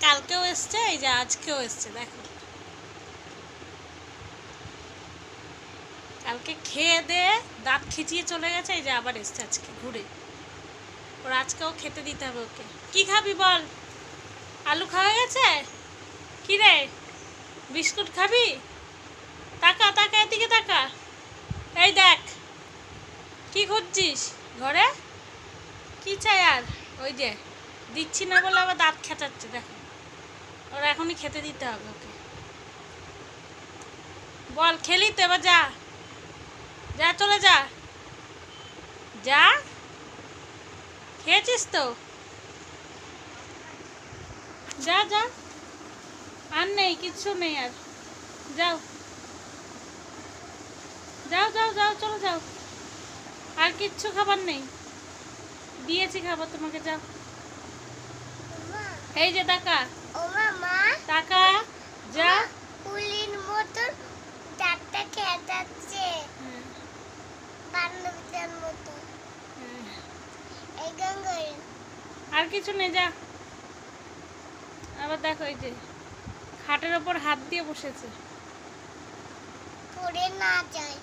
কালকেও এসছে, এই যে আজকেও এসছে, দেখো। কালকে খেয়ে দে দাঁত খিচিয়ে চলে গেছে, এই যে আবার এসছে আজকে ঘুরে। ওর আজকেও খেতে দিতে হবে ওকে। কি খাবি বল? আলু খাওয়া গেছে? কি রে? বিস্কুট খাবি? তাকা তাকা, এদিকে তাকা। এই দেখ, কি খুঁজছিস? ঘরে? কি চাই আর? ওই যে। দিচ্ছি না বলে আবার দাঁত খেঁচাচ্ছে, দেখো। ওর এখনই খেতে দিতে হবে ওকে। বল, খেলি তো, এবার যা। যা, চলে যা। যা। খেয়েছিস তো? যা যা। আর নেই কিচ্ছু নেই আর। যাও। যাও যাও যাও, চলো যাও। আর কিচ্ছু খাবার নেই। দিয়েছি খাবার তোমাকে, যাও। এই যে টাকা। টাকা যা। পুলির মতন চারটা খেতাচ্ছে হ্যাঁ, বান্ধবীদের মতো আর কিছু নেই যা। আবার দেখো এই যে খাটের ওপর হাত দিয়ে বসেছে। পড়ে না যায়।